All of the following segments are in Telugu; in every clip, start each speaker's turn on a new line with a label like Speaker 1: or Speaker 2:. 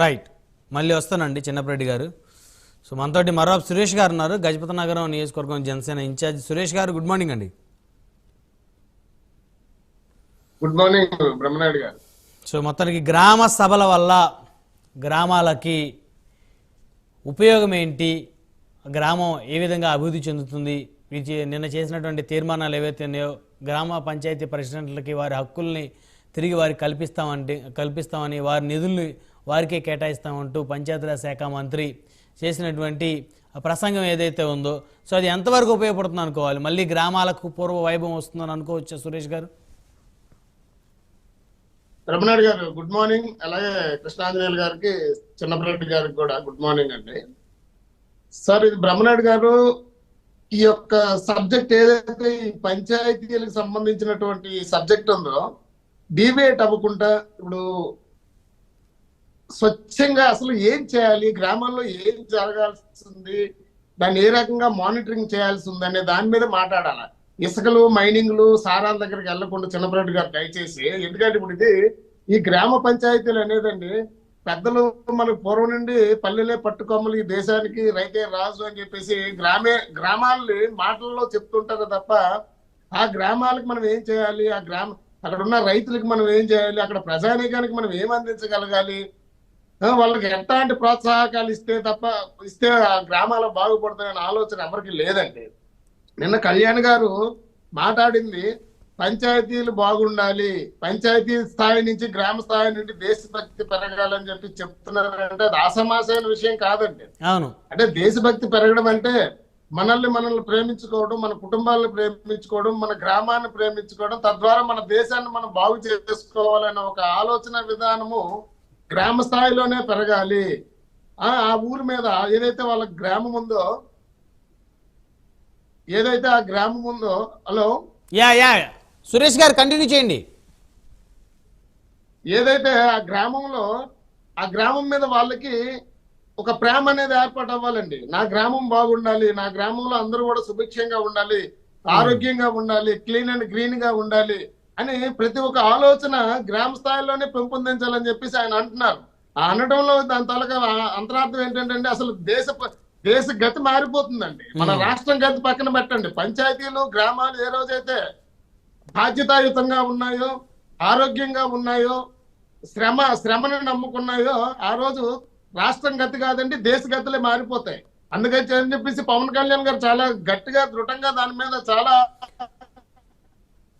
Speaker 1: రైట్ మళ్ళీ వస్తానండి చిన్నప్పరెడ్డి గారు. సో మనతోటి మరో సురేష్ గారు ఉన్నారు. గజపతి నగరం నియోజకవర్గం Janasena incharge. Suresh garu good morning అండి.
Speaker 2: Good morning Brahmanaidu garu.
Speaker 1: So మొత్తానికి గ్రామ సభల వల్ల గ్రామాలకి ఉపయోగం ఏంటి? గ్రామం ఏ విధంగా అభివృద్ధి చెందుతుంది? నిన్న చేసినటువంటి తీర్మానాలు ఏవైతే ఉన్నాయో గ్రామ పంచాయతీ ప్రెసిడెంట్లకి వారి హక్కుల్ని తిరిగి వారికి కల్పిస్తామంటే కల్పిస్తామని వారి నిధుల్ని వారికే కేటాయిస్తామంటూ పంచాయతీరాజ్ శాఖ మంత్రి చేసినటువంటి ప్రసంగం ఏదైతే ఉందో. సో అది ఎంతవరకు ఉపయోగపడుతుంది అనుకోవాలి. మళ్ళీ గ్రామాలకు పూర్వ వైభవం వస్తుందని అనుకోవచ్చా సురేష్ గారు?
Speaker 2: బ్రహ్మనాయుడు గారు గుడ్ మార్నింగ్. అలాగే కృష్ణాంజనేయులు గారికి చిన్నపరెడ్డి గారికి కూడా గుడ్ మార్నింగ్ అండి. సార్ ఇది బ్రహ్మనాయుడు గారు ఈ యొక్క సబ్జెక్ట్ ఏదైతే ఈ పంచాయతీలకు సంబంధించినటువంటి సబ్జెక్ట్ ఉందో డిబేట్ అవ్వకుండా ఇప్పుడు స్వచ్ఛంగా అసలు ఏం చేయాలి? గ్రామాల్లో ఏం జరగాల్సింది? దాన్ని ఏ రకంగా మానిటరింగ్ చేయాల్సి ఉంది అనే దాని మీద మాట్లాడాలి? ఇసుకలు మైనింగ్లు సారాల దగ్గరికి వెళ్ళకుండా చిన్నపరెడ్డి గారు దయచేసి ఎందుకంటే ఇప్పుడు ఇది ఈ గ్రామ పంచాయతీలు అనేదండి పెద్దలు మనకు పూర్వం నుండి పల్లెలే పట్టుకొమ్మలు ఈ దేశానికి రైతే రాజు అని చెప్పేసి గ్రామే గ్రామాలని మాటల్లో చెప్తుంటారు తప్ప ఆ గ్రామాలకు మనం ఏం చేయాలి? ఆ గ్రామ అక్కడ ఉన్న రైతులకు మనం ఏం చేయాలి? అక్కడ ప్రజానీకానికి మనం ఏం అందించగలగాలి? వాళ్ళకి ఎట్లాంటి ప్రోత్సాహకాలు ఇస్తే తప్ప ఇస్తే ఆ గ్రామాలు బాగుపడతాయనే ఆలోచన ఎవరికి లేదండి. నిన్న కళ్యాణ్ గారు మాట్లాడింది పంచాయతీలు బాగుండాలి పంచాయతీ స్థాయి నుంచి గ్రామ స్థాయి నుండి దేశభక్తి పెరగాలని చెప్పి చెప్తున్నారంటే అది అసమాసైన విషయం కాదండి.
Speaker 1: అవును.
Speaker 2: అంటే దేశభక్తి పెరగడం అంటే మనల్ని మనల్ని ప్రేమించుకోవడం మన కుటుంబాలను ప్రేమించుకోవడం మన గ్రామాన్ని ప్రేమించుకోవడం తద్వారా మన దేశాన్ని మనం బాగు చేసుకోవాలనే ఒక ఆలోచన విధానము గ్రామ స్థాయిలోనే పెరగాలి. ఆ ఊరి మీద ఏదైతే వాళ్ళ గ్రామం ఉందో ఏదైతే ఆ గ్రామం ఉందో హలో?
Speaker 1: యా యా సురేష్ గారు కంటిన్యూ చేయండి.
Speaker 2: ఏదైతే ఆ గ్రామంలో ఆ గ్రామం మీద వాళ్ళకి ఒక ప్రేమ అనేది ఏర్పాటు అవ్వాలండి నా గ్రామం బాగుండాలి నా గ్రామంలో అందరూ కూడా సుభిక్షంగా ఉండాలి ఆరోగ్యంగా ఉండాలి క్లీన్ అండ్ గ్రీన్గా ఉండాలి. అని ప్రతి ఒక్క ఆలోచన గ్రామ స్థాయిలోనే పెంపొందించాలని చెప్పేసి ఆయన అంటున్నారు. ఆ అనడంలో దాని తాలూకా అంతరార్థం ఏంటంటే అసలు దేశ దేశ గతి మారిపోతుందండి. మన. రాష్ట్రం గతి పక్కన పెట్టండి. పంచాయతీలు గ్రామాలు ఏ రోజైతే బాధ్యతాయుతంగా ఉన్నాయో ఆరోగ్యంగా ఉన్నాయో శ్రమ శ్రమను నమ్ముకున్నాయో ఆ రోజు రాష్ట్రం గతి కాదండి దేశ గతులే మారిపోతాయి. అందుకని చెప్పేసి పవన్ కళ్యాణ్ గారు చాలా గట్టిగా దృఢంగా దాని మీద చాలా
Speaker 1: అవును
Speaker 2: ఉండే
Speaker 1: గ్ర-
Speaker 2: లోతుల్లో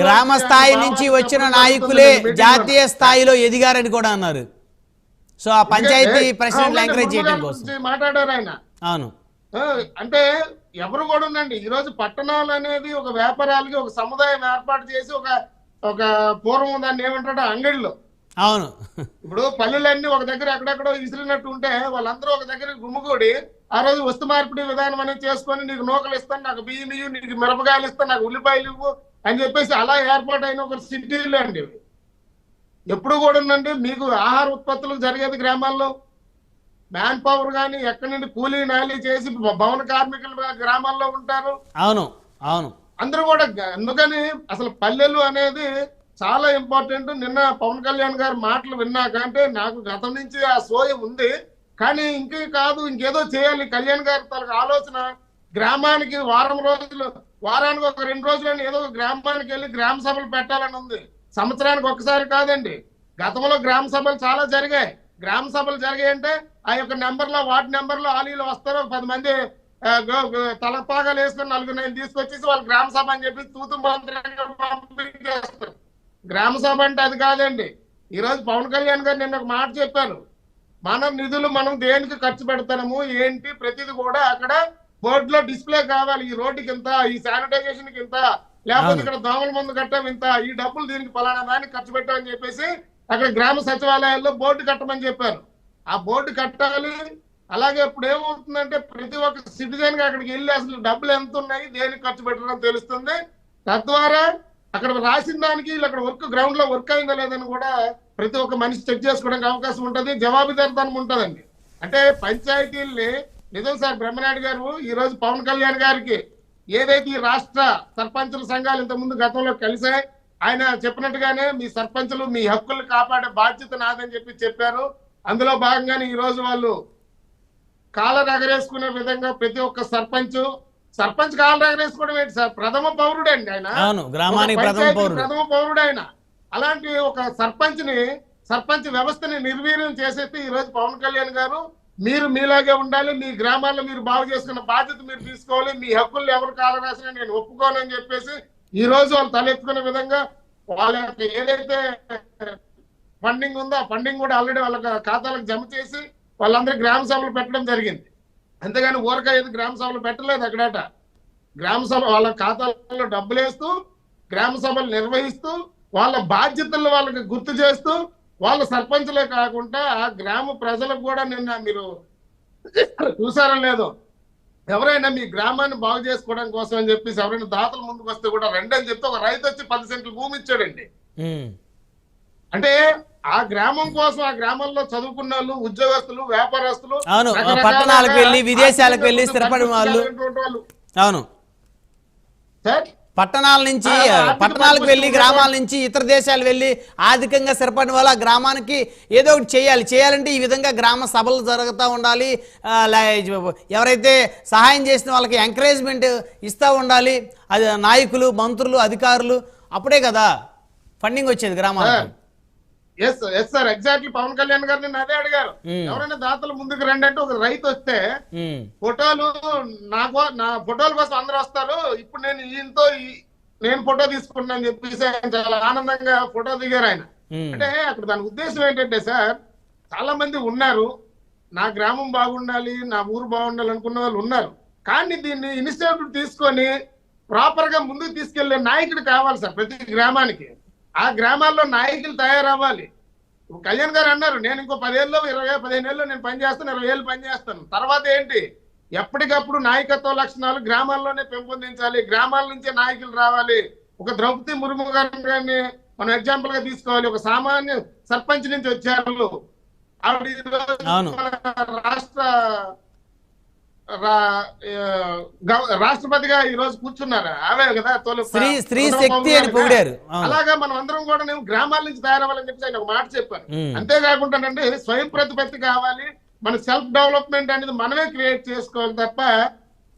Speaker 1: గ్రామ స్థాయి నుంచి వచ్చిన నాయకులే. జాతీయ స్థాయిలో ఎదిగారని కూడా అన్నారు. సో ఆ పంచాయతీ
Speaker 2: అవునండి,
Speaker 1: ఎంకరేజ్ చేయడం కోసం.
Speaker 2: మాట్లాడారు ఆయన.
Speaker 1: అవును.
Speaker 2: అంటే ఎవరు కూడా ఉండండి. ఈ రోజు పట్టణాలు అనేది ఒక వ్యాపారాలకి ఒక సముదాయం ఏర్పాటు చేసి ఒక ఒక పూర్వం దాన్ని ఏమంటాడు అంగడిలో.
Speaker 1: అవును.
Speaker 2: ఇప్పుడు పల్లెలన్నీ ఒక దగ్గర ఎక్కడెక్కడో ఇసిరినట్టు ఉంటే వాళ్ళందరూ ఒక దగ్గర గుమ్ముగూడి ఆ రోజు వస్తు మార్పిడి విధానం అనేది చేసుకొని నీకు నూకలు ఇస్తాను నాకు బియ్యం ఇయ్యి నీకు మిరపకాయలు ఇస్తాను నాకు ఉల్లిపాయలు ఇవ్వు అని చెప్పేసి అలా ఏర్పాటైన ఒక సిటీలు అండి. ఎప్పుడు కూడా ఉండండి మీకు ఆహార ఉత్పత్తులు జరిగేది గ్రామాల్లో. మ్యాన్ పవర్ కానీ ఎక్కడి నుండి కూలీ నాలి చేసి భవన కార్మికులు గ్రామాల్లో ఉంటారు.
Speaker 1: అవును అవును.
Speaker 2: అందరూ కూడా అందుకని అసలు పల్లెలు అనేది చాలా ఇంపార్టెంట్ నిన్న పవన్ కళ్యాణ్ గారి మాటలు విన్నాక అంటే నాకు గతం నుంచి ఆ సోయ ఉంది. కానీ ఇంకే కాదు ఇంకేదో చేయాలి. కళ్యాణ్ గారి తనకు ఆలోచన. గ్రామానికి వారం రోజులు వారానికి ఒక రెండు రోజులని ఏదో ఒక గ్రామానికి వెళ్ళి గ్రామ సభలు పెట్టాలని ఉంది. సంవత్సరానికి ఒకసారి కాదండి. గతంలో గ్రామ సభలు చాలా జరిగాయి. గ్రామ సభలు జరిగాయంటే ఆ యొక్క నెంబర్లో వార్డు నెంబర్లో ఆలీలు వస్తారు. పది మంది తలపాగాలు వేసుకొని నలుగురు నేను తీసుకొచ్చేసి వాళ్ళు గ్రామ సభ అని చెప్పి తూతు మంత్రంగా పంపించేస్తారు. గ్రామ సభ అంటే అది కాదండి. ఈ రోజు పవన్ కళ్యాణ్ గారు నిన్న ఒక మాట చెప్పారు. మన నిధులు మనం దేనికి ఖర్చు పెడతాము? ఏంటి? ప్రతిది కూడా అక్కడ బోర్డులో డిస్ప్లే కావాలి. ఈ రోడ్డుకి ఇంత ఈ శానిటైజేషన్కి ఇంత లేకపోతే. ఇక్కడ దోమల మందు కట్టాం ఇంత ఈ డబ్బులు దీనికి ఫలానా దానికి ఖర్చు పెట్టామని చెప్పేసి అక్కడ గ్రామ సచివాలయాల్లో బోర్డు కట్టమని చెప్పారు. ఆ బోర్డు కట్టాలి. అలాగే ఇప్పుడు ఏమవుతుందంటే ప్రతి ఒక్క సిటిజన్గా అక్కడికి వెళ్ళి అసలు డబ్బులు ఎంత ఉన్నాయి? దేనికి ఖర్చు పెట్టడం తెలుస్తుంది. తద్వారా అక్కడ రాసిన దానికి అక్కడ వర్క్ గ్రౌండ్లో వర్క్ అయిందా లేదని కూడా ప్రతి ఒక్క మనిషి చెక్ చేసుకోవడానికి అవకాశం ఉంటుంది జవాబుదారితనం ఉంటుందండి. అంటే పంచాయతీల్ని నిజం సార్ బ్రహ్మనాయుడు గారు ఈ రోజు పవన్ కళ్యాణ్ గారికి ఏదైతే ఈ రాష్ట్ర సర్పంచుల సంఘాలు ఇంతకుముందు గతంలో కలిసాయి ఆయన చెప్పినట్టుగానే మీ సర్పంచులు మీ హక్కులు కాపాడే బాధ్యత నాదని చెప్పి చెప్పారు. అందులో భాగంగానే ఈ రోజు వాళ్ళు కాలర్ ఎగరేసుకునే విధంగా ప్రతి ఒక్క సర్పంచ్ సర్పంచ్ కాలర్ ఎగరేసుకోవడం ఏంటి సార్? ప్రథమ పౌరుడు అండి ఆయన.
Speaker 1: అవును గ్రామానికి ప్రథమ పౌరుడు.
Speaker 2: ప్రథమ పౌరుడు ఆయన. అలాంటి ఒక సర్పంచ్ని సర్పంచ్ వ్యవస్థని నిర్వీర్యం చేసేసి ఈ రోజు పవన్ కళ్యాణ్ గారు. మీరు మీలాగే ఉండాలి మీ గ్రామాల్లో మీరు బాగు చేసుకున్న బాధ్యత మీరు తీసుకోవాలి మీ హక్కులు ఎవరు కాలరాసినా నేను ఒప్పుకోనని చెప్పేసి ఈ రోజు వాళ్ళు తలెత్తుకునే విధంగా వాళ్ళ యొక్క ఏదైతే ఫండింగ్ ఉందో ఆ ఫండింగ్ కూడా ఆల్రెడీ వాళ్ళ ఖాతాలకు జమ చేసి వాళ్ళందరూ గ్రామ సభలు పెట్టడం జరిగింది. అంతేగాని ఊరక ఏది గ్రామ సభలు పెట్టలేదు అక్కడట గ్రామ సభ వాళ్ళ ఖాతాల్లో డబ్బులు వేస్తూ గ్రామ సభలు నిర్వహిస్తూ వాళ్ళ బాధ్యతలు వాళ్ళకి గుర్తు చేస్తూ వాళ్ళ సర్పంచులే కాకుండా ఆ గ్రామ ప్రజలకు కూడా నిన్న మీరు చూసారో లేదో ఎవరైనా మీ గ్రామాన్ని బాగు చేసుకోవడం కోసం అని చెప్పేసి ఎవరైనా దాతలు ముందుకు వస్తే కూడా రండి అని చెప్తే ఒక రైతు వచ్చి పది సెంట్లు భూమి ఇచ్చాడండి. అంటే ఆ గ్రామం కోసం ఆ గ్రామంలో చదువుకున్న వాళ్ళు ఉద్యోగస్తులు వ్యాపారస్తులు
Speaker 1: అవును పట్టణాలకు వెళ్ళి విదేశాలకు వెళ్ళి స్థిరపడిన వాళ్ళు. అవును.
Speaker 2: సార్?
Speaker 1: పట్టణాల నుంచి పట్టణాలకు వెళ్ళి గ్రామాల నుంచి ఇతర దేశాలు వెళ్ళి ఆర్థికంగా స్థిరపడిన వాళ్ళ గ్రామానికి ఏదో ఒకటి చేయాలి. చేయాలంటే ఈ విధంగా గ్రామ సభలు జరుగుతూ ఉండాలి. ఎవరైతే సహాయం చేసిన వాళ్ళకి ఎంకరేజ్మెంట్ ఇస్తూ ఉండాలి. అది నాయకులు మంత్రులు అధికారులు అప్పుడే కదా ఫండింగ్ వచ్చేది గ్రామాలకు.
Speaker 2: Yes yes sir exactly Pawan Kalyan garu నిన్న అదే అడిగారు
Speaker 1: మ్మ్.
Speaker 2: ఎవరైనా దాతలు ముందుకు రండి అంటే ఒక రైతు వస్తే
Speaker 1: ఉమ్,
Speaker 2: ఫోటోలు నాకు నా ఫోటోల కోసం అందరూ వస్తారు. ఇప్పుడు నేను ఈయనతో నేను ఫోటో తీసుకున్నాను అని చెప్పేసి ఆయన చాలా ఆనందంగా ఫోటో దిగారు ఆయన.
Speaker 1: ఉమ్,
Speaker 2: అంటే అక్కడ దాని ఉద్దేశం ఏంటంటే సార్ చాలా మంది ఉన్నారు. నా గ్రామం బాగుండాలి నా ఊరు బాగుండాలి అనుకున్న వాళ్ళు ఉన్నారు. కానీ దీన్ని ఇనిషియేటివ్ తీసుకొని ప్రాపర్గా ముందుకు తీసుకెళ్ళే నాయకుడు కావాలి సార్ ప్రతి గ్రామానికి. ఆ గ్రామాల్లో నాయకులు తయారవ్వాలి. కళ్యాణ్ గారు అన్నారు నేను ఇంకో పదేళ్ళు ఇరవై పదిహేను ఏళ్ళు నేను పని చేస్తాను ఇరవై ఏళ్ళు పని చేస్తాను. తర్వాత ఏంటి? ఎప్పటికప్పుడు నాయకత్వ లక్షణాలు గ్రామాల్లోనే పెంపొందించాలి. గ్రామాల నుంచే నాయకులు రావాలి. ఒక ద్రౌపది ముర్ము గారిని మనం ఎగ్జాంపుల్గా తీసుకోవాలి. ఒక సామాన్య సర్పంచ్ నుంచి వచ్చారు. ఆవిడ రాష్ట్ర రాష్ట్రపతిగా ఈ రోజు కూర్చున్నారు? ఆమె కదా తొలి
Speaker 1: స్త్రీ శక్తి అని. పొగిడారు.
Speaker 2: అలాగా మనం అందరం కూడా నేను గ్రామాల నుంచి తయారవ్వాలని చెప్పి ఆయన ఒక మాట చెప్పారు.
Speaker 1: ఉమ్,
Speaker 2: అంతేకాకుండా స్వయం ప్రతిపత్తి కావాలి. మన సెల్ఫ్ డెవలప్మెంట్ అనేది మనమే క్రియేట్ చేసుకోవాలి తప్ప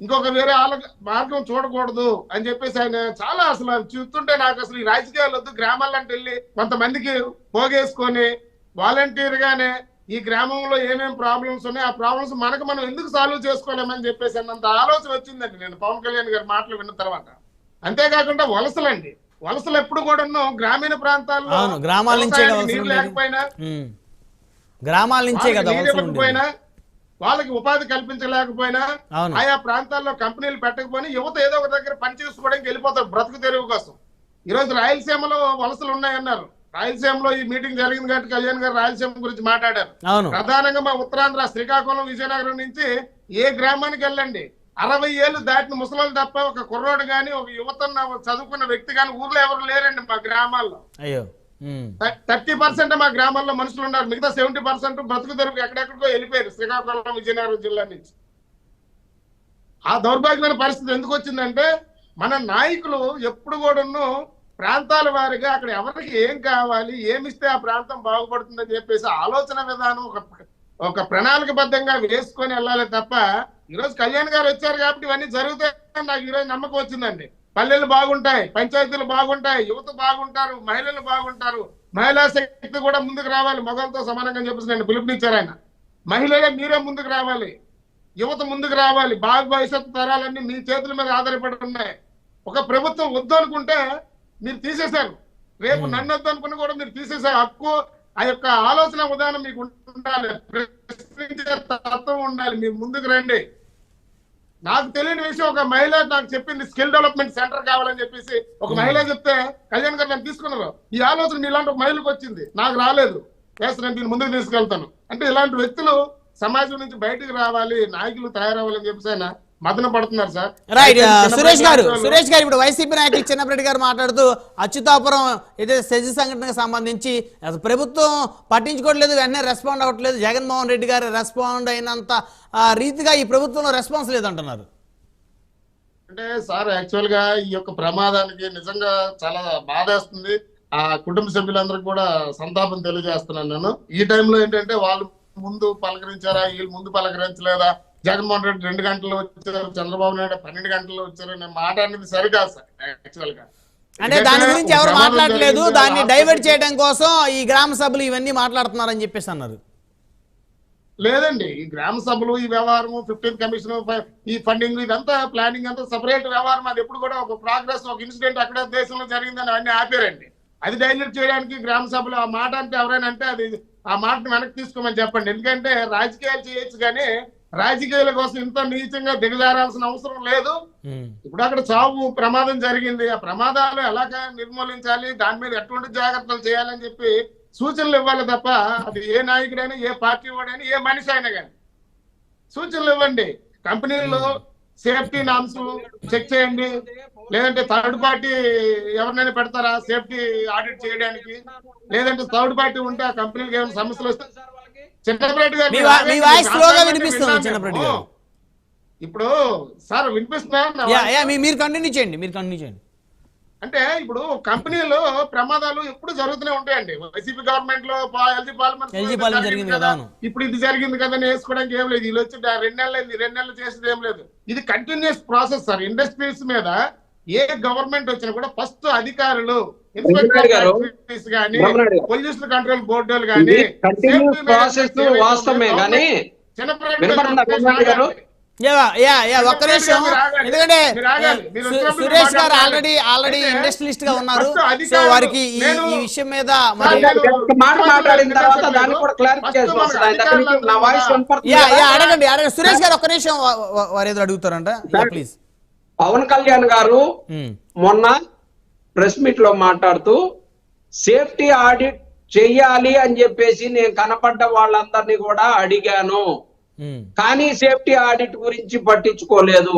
Speaker 2: ఇంకొక వేరే ఆల- మార్గం చూడకూడదు అని చెప్పేసి ఆయన చాలా అసలు చూస్తుంటే నాకు అసలు ఈ రాజకీయాలు వద్దు. గ్రామాలంటే వెళ్ళి కొంతమందికి పోగేసుకొని వాలంటీర్ గానే ఈ గ్రామంలో ఏమేం ప్రాబ్లమ్స్ ఉన్నాయి? ఆ ప్రాబ్లమ్స్ మనకు మనం ఎందుకు సాల్వ్ చేసుకోలేమని చెప్పేసి అన్నంత ఆలోచన వచ్చిందండి. నేను పవన్ కళ్యాణ్ గారి మాటలు విన్న తర్వాత. అంతేకాకుండా వలసలండి. వలసలు ఎప్పుడు కూడా గ్రామీణ ప్రాంతాల్లో
Speaker 1: గ్రామాల నుంచే
Speaker 2: నీరు. లేకపోయినా.
Speaker 1: గ్రామాల నుంచే
Speaker 2: వాళ్ళకి
Speaker 1: కదా.
Speaker 2: ఇవ్వకపోయినా వాళ్ళకి ఉపాధి కల్పించలేకపోయినా ఆయా ప్రాంతాల్లో కంపెనీలు పెట్టకపోయినా యువత ఏదో ఒక దగ్గర పని చేసుకోవడానికి వెళ్ళిపోతారు బ్రతుకు తెరువు కోసం. ఈ రోజు రాయలసీమలో వలసలు ఉన్నాయన్నారు. రాయలసీమలో ఈ మీటింగ్ జరిగింది కాబట్టి కళ్యాణ్ గారు రాయలసీమ గురించి మాట్లాడారు. ప్రధానంగా మా ఉత్తరాంధ్ర శ్రీకాకుళం విజయనగరం నుంచి ఏ గ్రామానికి వెళ్ళండి. అరవై ఏళ్ళు దాటిన ముసలోళ్ళు తప్ప ఒక కుర్రోడు గాని ఒక యువత చదువుకున్న వ్యక్తి గాని ఊర్లో ఎవరు లేరండి మా గ్రామాల్లో.
Speaker 1: అయ్యో.
Speaker 2: థర్టీ పర్సెంట్ మా గ్రామాల్లో మనుషులు ఉన్నారు. మిగతా సెవెంటీ పర్సెంట్ బ్రతుకు తెరుగు ఎక్కడెక్కడికో వెళ్ళిపోయారు శ్రీకాకుళం విజయనగరం జిల్లా నుంచి. ఆ దౌర్భాగ్యమైన పరిస్థితి ఎందుకు వచ్చిందంటే మన నాయకులు ఎప్పుడు కూడాను ప్రాంతాల వారిగా అక్కడ ఎవరికి ఏం కావాలి ఏమిస్తే ఆ ప్రాంతం బాగుపడుతుందని చెప్పేసి ఆలోచన విధానం ఒక ఒక ప్రణాళికబద్ధంగా వేసుకొని వెళ్ళాలి తప్ప ఈరోజు కళ్యాణ్ గారు వచ్చారు కాబట్టి ఇవన్నీ జరుగుతాయని నాకు ఈరోజు నమ్మకం వచ్చిందండి. పల్లెలు బాగుంటాయి పంచాయతీలు బాగుంటాయి యువత బాగుంటారు మహిళలు బాగుంటారు మహిళా శక్తి కూడా ముందుకు రావాలి మొగలతో సమానంగా చెప్పేసి నేను పిలుపునిచ్చారు ఆయన. మహిళలే మీరే ముందుకు రావాలి యువత ముందుకు రావాలి బాగు భవిష్యత్తు తరాలన్నీ మీ చేతుల మీద ఆధారపడి ఉన్నాయి. ఒక ప్రభుత్వం వద్దు అనుకుంటే మీరు తీసేశారు. రేపు. నన్ను వద్దు అనుకున్న కూడా మీరు తీసేసే హక్కు ఆ యొక్క ఆలోచన విధానం మీకు ఉండాలి. ప్రశ్నించే తత్వం ఉండాలి. మీరు ముందుకు రండి. నాకు తెలియని విషయం ఒక మహిళ నాకు చెప్పింది స్కిల్ డెవలప్మెంట్ సెంటర్ కావాలని చెప్పేసి ఒక. మహిళ చెప్తే కళ్యాణ్ గారు నన్ను తీసుకున్నారు. ఈ ఆలోచన మీలాంటి ఒక మహిళకు వచ్చింది. నాకు రాలేదు. ఎస్ నేను దీన్ని ముందుకు తీసుకెళ్తాను. అంటే ఇలాంటి వ్యక్తులు సమాజం నుంచి బయటికి రావాలి నాయకులు తయారవ్వాలని చెప్పేసి ఆయన మదన పడుతున్నారు సార్.
Speaker 1: రైట్ సురేష్ గారు
Speaker 2: నాయకులు-
Speaker 1: సురేష్ గారు ఇప్పుడు వైసీపీ నాయకులు చిన్నప్పటి గారు మాట్లాడుతూ అచ్యుతాపురం ఏదైతే సెజ్ సంఘటనకు సంబంధించి ప్రభుత్వం పట్టించుకోవట్లేదు వెంటనే రెస్పాండ్ అవ్వట్లేదు. జగన్మోహన్ రెడ్డి గారు రెస్పాండ్ అయినంత ఆ, రీతిగా ఈ ప్రభుత్వంలో రెస్పాన్స్ లేదంటున్నారు.
Speaker 2: అంటే సార్ యాక్చువల్గా ఈ యొక్క ప్రమాదానికి నిజంగా చాలా బాధేస్తుంది. ఆ కుటుంబ సభ్యులందరికీ కూడా సంతాపం తెలియజేస్తున్నాను నేను. ఈ టైంలో ఏంటంటే వాళ్ళు ముందు పలకరించారా వీళ్ళు ముందు పలకరించలేదా జగన్మోహన్ రెడ్డి రెండు గంటలు వచ్చారు చంద్రబాబు నాయుడు పన్నెండు గంటలు వచ్చారు అనే మాట అనేది సరికాదు సార్ యాక్చువల్గా.
Speaker 1: అంటే దాని గురించి ఎవరు మాట్లాడలేదు దాన్ని డైవర్ట్ చేయడం కోసం ఈ గ్రామ సభలు ఇవన్నీ మాట్లాడుతున్నారని చెప్పేసి అన్నారు.
Speaker 2: లేదండి ఈ గ్రామ సభలు ఈ వ్యవహారం ఫిఫ్టీన్ కమిషన్ ఈ ఫండింగ్ ఇదంతా ప్లానింగ్ అంతా సపరేట్ వ్యవహారం. అది ఎప్పుడు కూడా ఒక ప్రోగ్రెస్ ఒక ఇన్సిడెంట్ అక్కడ దేశంలో జరిగిందని అన్ని ఆపారండి. అది డైల్యూట్ చేయడానికి గ్రామ సభలు ఆ మాట అంటే ఎవరైనా అంటే అది ఆ మాటను వెనక్కి తీసుకోమని చెప్పండి. ఎందుకంటే రాజకీయాలు చేయొచ్చు కానీ రాజకీయాల కోసం ఇంత నీచంగా దిగజారాల్సిన అవసరం లేదు. ఇప్పుడు అక్కడ చావు ప్రమాదం జరిగింది. ఆ ప్రమాదాలు ఎలాగ నిర్మూలించాలి? దాని మీద ఎటువంటి జాగ్రత్తలు చేయాలని చెప్పి సూచనలు ఇవ్వాలి తప్ప అది ఏ నాయకుడైనా ఏ పార్టీ వాడైనా ఏ మనిషి అయినా కానీ సూచనలు ఇవ్వండి. కంపెనీల్లో సేఫ్టీ నామ్స్ చెక్ చేయండి. లేదంటే థర్డ్ పార్టీ ఎవరినైనా పెడతారా సేఫ్టీ ఆడిట్ చేయడానికి? లేదంటే థర్డ్ పార్టీ ఉంటే ఆ కంపెనీకి ఏమైనా సమస్యలు వస్తే చిన్నప్పటి గారు
Speaker 1: మీ వా- మీ వాయిస్ స్లోగా వినిపిస్తుంది చిన్నప్పటి గారు.
Speaker 2: ఇప్పుడు సార్ వినిపిస్తున్నా
Speaker 1: మీరు కంటిన్యూ చేయండి మీరు కంటిన్యూ చేయండి.
Speaker 2: అంటే ఇప్పుడు కంపెనీలో ప్రమాదాలు ఎప్పుడు జరుగుతూనే ఉంటాయండి. వైసీపీ గవర్నమెంట్లో ఎల్జీ పార్లమెంట్
Speaker 1: జరిగింది కదా.
Speaker 2: ఇప్పుడు ఇది జరిగింది కదా వేసుకోవడానికి ఏం లేదు. వీళ్ళు వచ్చి రెండు నెలలు అయింది. రెండు నెలలు చేసేది ఏం లేదు. ఇది కంటిన్యూస్ ప్రాసెస్ సార్ ఇండస్ట్రీస్ మీద ఏ గవర్నమెంట్ వచ్చినా కూడా ఫస్ట్ అధికారులు
Speaker 3: గారు,
Speaker 2: కంట్రోల్ బోర్డులు కానీ
Speaker 3: ప్రాసెస్ వాస్తవమే కానీ గారు?
Speaker 1: ఒక్క నిమిషం. ఎందుకంటే సురేష్ గారు. ఆల్రెడీ ఆల్రెడీ ఇండస్ట్రియలిస్ట్గా ఉన్నారు. సో వారికి ఈ విషయం మీద అడగండి అడగండి. సురేష్ గారు ఒక్క నిమిషం వారు ఏదో అడుగుతారంట. ప్లీజ్
Speaker 3: పవన్ కళ్యాణ్ గారు మొన్న ప్రెస్ మీట్లో మాట్లాడుతూ సేఫ్టీ ఆడిట్ చెయ్యాలి అని చెప్పేసి నేను కనపడ్డ వాళ్ళందరినీ కూడా అడిగాను. కానీ సేఫ్టీ ఆడిట్ గురించి పట్టించుకోలేదు.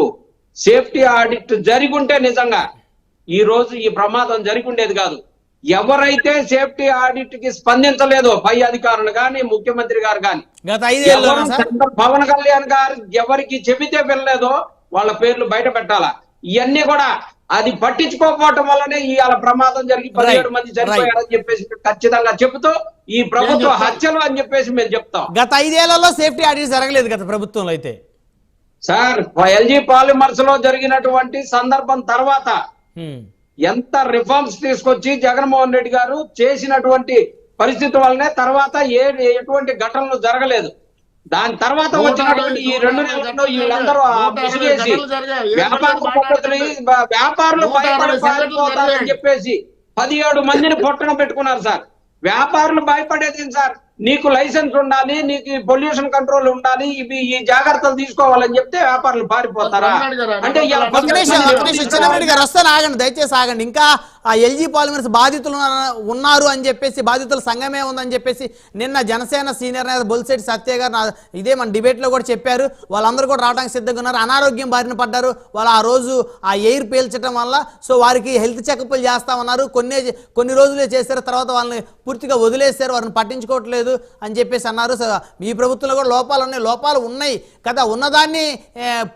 Speaker 3: సేఫ్టీ ఆడిట్ జరిగుంటే నిజంగా ఈ రోజు ఈ ప్రమాదం జరిగి ఉండేది కాదు. ఎవరైతే సేఫ్టీ ఆడిట్కి స్పందించలేదో పై అధికారులు కానీ ముఖ్యమంత్రి గారు కానీ పవన్ కళ్యాణ్ గారు ఎవరికి చెబితే వినలేదో వాళ్ళ పేర్లు బయట పెట్టాలా? ఇవన్నీ కూడా అది పట్టించుకోకపోవటం వల్లనే ఇవాళ ప్రమాదం జరిగి పదిహేడు మంది చనిపోయారని చెప్పేసి ఖచ్చితంగా చెబుతూ ఈ ప్రభుత్వ. హత్యలు అని చెప్పేసి మేము చెప్తాం
Speaker 1: గత ఐదేళ్ళలో సేఫ్టీ ఆడిట్ జరగలేదు గత ప్రభుత్వంలో అయితే
Speaker 3: సార్ ఎల్జీ పాలిమర్స్లో జరిగినటువంటి సందర్భం తర్వాత. ఎంత రిఫార్మ్స్ తీసుకొచ్చి జగన్మోహన్ రెడ్డి గారు చేసినటువంటి పరిస్థితి వల్లనే తర్వాత ఏ ఎటువంటి ఘటనలు జరగలేదు దాని తర్వాత
Speaker 2: నూట
Speaker 3: వచ్చినటువంటి ఈ రెండు నెలల్లో వీళ్ళందరూ? వ్యాపారులు
Speaker 2: నూట అరవై
Speaker 3: భయపడి
Speaker 2: సంఘటనలు
Speaker 3: పారిపోతారని
Speaker 2: జరిగాయి.
Speaker 3: చెప్పేసి పదిహేడు మందిని పొట్టన పెట్టుకున్నారు సార్ వ్యాపారులు భయపడేది సార్ నీకు లైసెన్స్ ఉండాలి నీకు పొల్యూషన్ కంట్రోల్ ఉండాలి ఇవి ఈ జాగ్రత్తలు తీసుకోవాలని చెప్తే వ్యాపారులు పారిపోతారా? అంటే
Speaker 1: ఆగండి దయచేసి ఆగండి. ఇంకా ఆ ఎల్జీ పాలిమర్స్ బాధితులు ఉన్న- ఉన్నారు అని చెప్పేసి బాధితుల సంఘమే ఉందని చెప్పేసి నిన్న జనసేన సీనియర్ నేత బొల్సెట్టి సత్య గారు నా- ఇదే మన డిబేట్లో కూడా చెప్పారు. వాళ్ళందరూ కూడా రావడానికి సిద్ధంగా ఉన్నారు. అనారోగ్యం బారిన పడ్డారు. వాళ్ళు ఆ రోజు ఆ ఎయిర్ పీల్చడం వల్ల సో వారికి హెల్త్ చెకప్లు చేస్తా ఉన్నారు. కొన్ని కొన్ని రోజులే చేశారు. తర్వాత వాళ్ళని పూర్తిగా వదిలేశారు. వారిని పట్టించుకోవట్లేదు. అని చెప్పేసి అన్నారు మీ ప్రభుత్వంలో కూడా లోపాలు ఉన్నాయి లోపాలు ఉన్నాయి కదా ఉన్నదాన్ని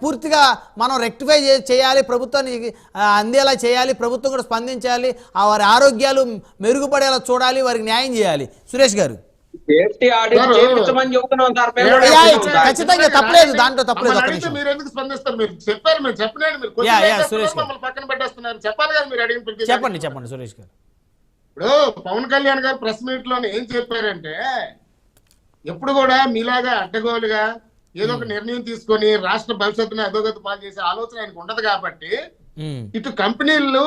Speaker 1: పూర్తిగా మనం రెక్టిఫై చేయాలి ప్రభుత్వానికి ఆ, అందేలా చేయాలి ప్రభుత్వం కూడా స్పందించాలి ఆ వారి ఆరోగ్యాలు మెరుగుపడేలా చూడాలి వారికి న్యాయం చేయాలి సురేష్ గారు. ఖచ్చితంగా తప్పలేదు, దాంట్లో తప్పలేదు, ఒక్క
Speaker 2: మమ్మల్ని అడిగితే
Speaker 1: నిమిషం.
Speaker 2: మీరు ఎందుకు స్పందిస్తారు మీరు చెప్పారు మీరు చెప్పలేదు మీరు
Speaker 1: యా,
Speaker 2: క్వశ్చన్
Speaker 1: యా,
Speaker 2: వేసేస్తున్నారు,
Speaker 1: సురేష్ గారు.
Speaker 2: మమ్మల్ని పక్కన పెట్టేస్తున్నారు చెప్పాలి కదా మీరు అడిగిన ప్రతి
Speaker 1: చెప్పండి. చెప్పండి సురేష్ గారు
Speaker 2: ఇప్పుడు పవన్ కళ్యాణ్ గారు ప్రెస్ మీట్లో ఏం చెప్పారంటే ఎప్పుడు కూడా మీలాగా అడ్డగోలుగా ఏదో ఒక నిర్ణయం తీసుకొని రాష్ట్ర భవిష్యత్తుని అధోగతి పాలు చేసే ఆలోచన ఆయనకు ఉండదు కాబట్టి ఇటు కంపెనీలు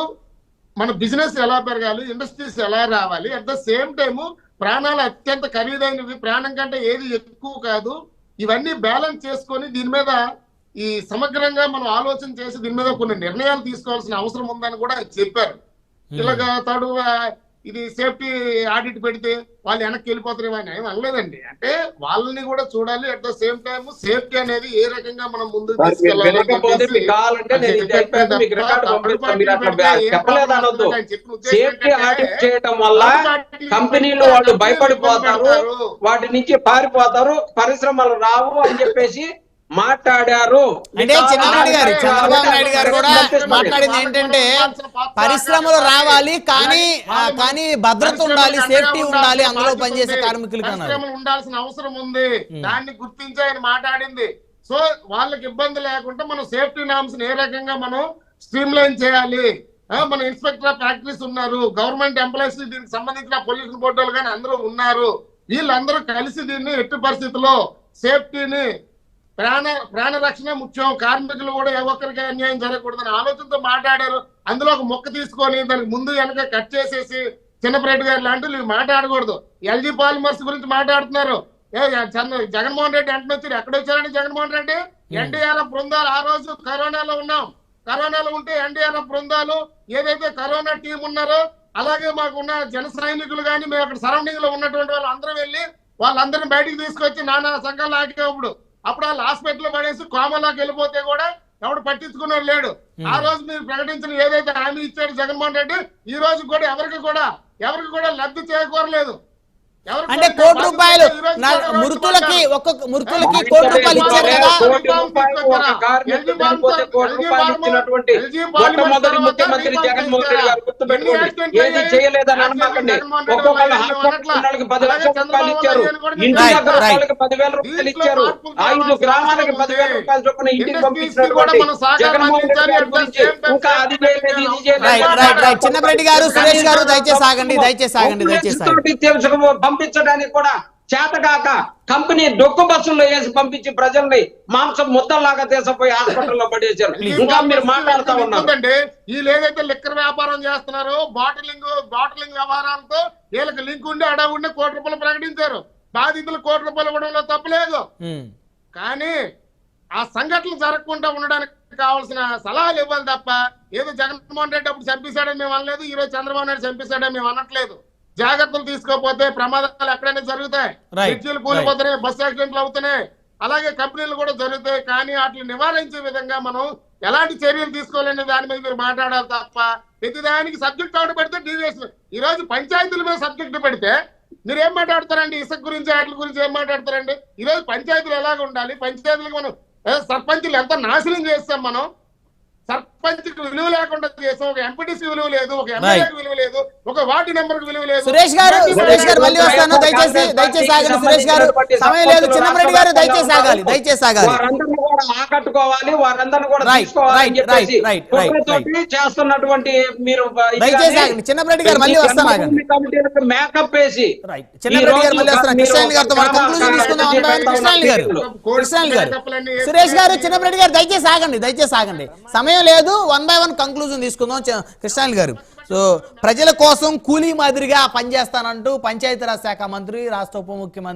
Speaker 2: మన బిజినెస్ ఎలా పెరగాలి ఇండస్ట్రీస్ ఎలా రావాలి అట్ ద సేమ్ టైము ప్రాణాలు అత్యంత ఖరీదైనవి ప్రాణం కంటే ఏది ఎక్కువ కాదు ఇవన్నీ బ్యాలెన్స్ చేసుకొని దీని మీద ఈ సమగ్రంగా మనం ఆలోచన చేసి దీని మీద కొన్ని నిర్ణయాలు తీసుకోవాల్సిన అవసరం ఉందని కూడా చెప్పారు. ఇలాగా తాడు ఇది సేఫ్టీ ఆడిట్ పెడితే వాళ్ళు వెనక్కి వెళ్ళిపోతారు అని ఏం అనలేదండి. అంటే వాళ్ళని కూడా చూడాలి at the same time safety అనేది ఏ రకంగా మనం
Speaker 3: అనొద్దు సేఫ్టీ ఆడిట్ చేయటం వల్ల కంపెనీలు వాళ్ళు భయపడిపోతారు వాటి నుంచి పారిపోతారు పరిశ్రమలు రావు అని చెప్పేసి మాట్లాడారు.
Speaker 1: అంటే చిన్ననాయుడు గారు చంద్రబాబు నాయుడు గారు కూడా మాట్లాడింది ఏంటంటే పరిశ్రమలు రావాలి కానీ కానీ భద్రత ఉండాలి సేఫ్టీ ఉండాలి అందులో పనిచేసే కార్మికులకి
Speaker 2: పరిశ్రమలు ఉండాల్సిన అవసరం ఉంది. దాన్ని గుర్తించి ఆయన మాట్లాడింది. సో వాళ్ళకి ఇబ్బంది లేకుండా మనం సేఫ్టీ నామ్స్ ఏ రకంగా మనం స్ట్రీమ్ లైన్ చేయాలి? మన ఇన్స్పెక్టర్ ఆఫ్ ఫ్యాక్టరీస్ ఉన్నారు. గవర్నమెంట్ ఎంప్లాయీస్ దీనికి సంబంధించిన పొల్యూషన్ బోర్డు కానీ అందరూ ఉన్నారు. వీళ్ళందరూ కలిసి దీన్ని ఎట్టి పరిస్థితుల్లో సేఫ్టీని ప్రాణ ప్రాణ రక్షణ ముఖ్యం. కార్మికులు కూడా ఏ ఒక్కరికి అన్యాయం జరగకూడదని ఆలోచనతో మాట్లాడారు. అందులో ఒక మొక్క తీసుకొని దానికి ముందు వెనక కట్ చేసేసి చిన్నపరెడ్డి గారు లాంటి వీళ్ళు మాట్లాడకూడదు. ఎల్జీ పాలిమర్స్ గురించి మాట్లాడుతున్నారు. ఏ జగన్మోహన్ రెడ్డి అంటున్న వచ్చారు. ఎక్కడ వచ్చారండి జగన్మోహన్ రెడ్డి? ఎన్డీఆర్ఎఫ్ బృందాలు ఆ రోజు కరోనాలో ఉన్నాం. కరోనాలో ఉంటే ఎన్డీఆర్ఎఫ్ బృందాలు ఏదైతే కరోనా టీం ఉన్నారో అలాగే మాకున్న జన సైనికులు కానీ మేము అక్కడ సరౌండింగ్లో ఉన్నటువంటి వాళ్ళు అందరూ వెళ్ళి వాళ్ళందరిని బయటికి తీసుకొచ్చి నానా సంఘాలు ఆకేప్పుడు అప్పుడు వాళ్ళు హాస్పిటల్ పడేసి కోమలోకి వెళ్ళిపోతే కూడా ఎవడు పట్టించుకున్నారు లేడు. ఆ రోజు మీరు ప్రకటించిన ఏదైతే హామీ ఇచ్చాడు జగన్మోహన్ రెడ్డి ఈ రోజు కూడా ఎవరికి కూడా ఎవరికి కూడా లబ్ధి చేకూరలేదు.
Speaker 1: అంటే కోటి రూపాయలు మృతులకి ఒక్కొక్క మృతులకి కోటి రూపాయలు ఇచ్చారు కదా?
Speaker 3: ఒక మొట్టమొదటి ముఖ్యమంత్రి జగన్మోహన్ రెడ్డి గారు గుర్తుపెట్టుకోండి. ఏది చేయలేదని అనమాకండి ఒక్కొక్కళ్ళు హాస్పిటల్ పది లక్షల రూపాయలు ఇచ్చారు. ఇంటి
Speaker 1: Right,
Speaker 3: దగ్గర
Speaker 1: right.
Speaker 3: వాళ్ళకి పదివేల రూపాయలు ఇచ్చారు. ఐదు గ్రామాలకి పదివేల రూపాయలు చొప్పున ఇంటికి పంపించినటువంటి జగన్మోహన్ రెడ్డి గారి గురించి ఇంకా అది చేయలేదు ఇది చేయలేదు
Speaker 1: గారు సురేష్ గారు దయచేసి ఆగండి దయచేసి ఆగండి దయచేసి
Speaker 3: తెలుసుకు పంపించడానికి కూడా చేతగాక కంపెనీ డొక్కు బస్సుల్లో వేసి పంపించి ప్రజల్ని మాంసం ముద్దల్లాగా తీసుకుపోయి హాస్పిటల్లో పడేశారు. ఇంకా మీరు మాట్లాడుతూ ఉన్నారు.
Speaker 2: వీళ్ళు ఏదైతే లిక్కర్ వ్యాపారం చేస్తున్నారో బాటిలింగ్ బాటిలింగ్ వ్యవహారాలతో వీళ్ళకి లింక్ ఉండి అడా ఉండి కోటి రూపాయలు ప్రకటించారు. బాధితులు కోటి రూపాయలు ఇవ్వడంలో తప్పలేదు. కానీ ఆ సంఘటనలు జరగకుండా ఉండడానికి కావాల్సిన సలహాలు ఇవ్వాలి తప్ప ఏదో జగన్మోహన్ రెడ్డి అప్పుడు చంపేశాడని మేము అనలేదు ఈ రోజు చంద్రబాబు నాయుడు చంపేశాడని మేము అనట్లేదు. జాగ్రత్తలు తీసుకోకపోతే ప్రమాదాలు ఎక్కడైనా జరుగుతాయి. బ్రిడ్జిలు కూలిపోతున్నాయి బస్ యాక్సిడెంట్లు అవుతున్నాయి. అలాగే కంపెనీలు కూడా జరుగుతాయి కానీ వాటిని నివారించే విధంగా మనం ఎలాంటి చర్యలు తీసుకోవాలనే దాని మీద మీరు మాట్లాడాలి తప్ప ప్రతి దానికి సబ్జెక్ట్ అవుట్ పెడితే డీవియేషన్ ఈ రోజు పంచాయతీల మీద సబ్జెక్ట్ పెడితే మీరు ఏం మాట్లాడతారండి? ఇసుక గురించి వాటి గురించి ఏం మాట్లాడతారండి? ఈ రోజు పంచాయతీలు ఎలాగ ఉండాలి? పంచాయతీలకు మనం సర్పంచులు ఎంత నాశనం చేస్తాం మనం? సర్పంచ్ విలువ లేకుండా చేస్తాం ఒక ఎంపీటీసీ విలువ లేదు ఒక ఎమ్మెల్యేకి విలువ లేదు ఒక వార్డు నెంబర్ విలువ లేదు.
Speaker 1: సురేష్ గారు సురేష్ గారు మళ్ళీ వస్తాను. దయచేసి దయచేసి ఆగండి సురేష్ గారు. సమయం లేదు. చిన్నపరెడ్డి గారు దయచేసి ఆగాలి దయచేసి ఆగాలి.
Speaker 3: వారందరినీ కూడా ఆకట్టుకోవాలి వారందరినీ కూడా తీసుకోవాలని చెప్పేసి చేస్తున్నటువంటి మీరు
Speaker 1: చిన్నపరెడ్డి గారు మళ్ళీ వస్తాను
Speaker 3: మేకప్ వేసి
Speaker 1: సురేష్ గారు చిన్నపరెడ్డి గారు దయచేసి ఆగండి దయచేసి ఆగండి. సమయం లేదు. వన్ బై వన్ కంక్లూజన్ తీసుకుందాం కృష్ణాయన్ గారు. సో ప్రజల కోసం కూలీ మాదిరిగా పనిచేస్తానంటూ పంచాయతీరాజ్ శాఖ మంత్రి రాష్ట్ర ఉప ముఖ్యమంత్రి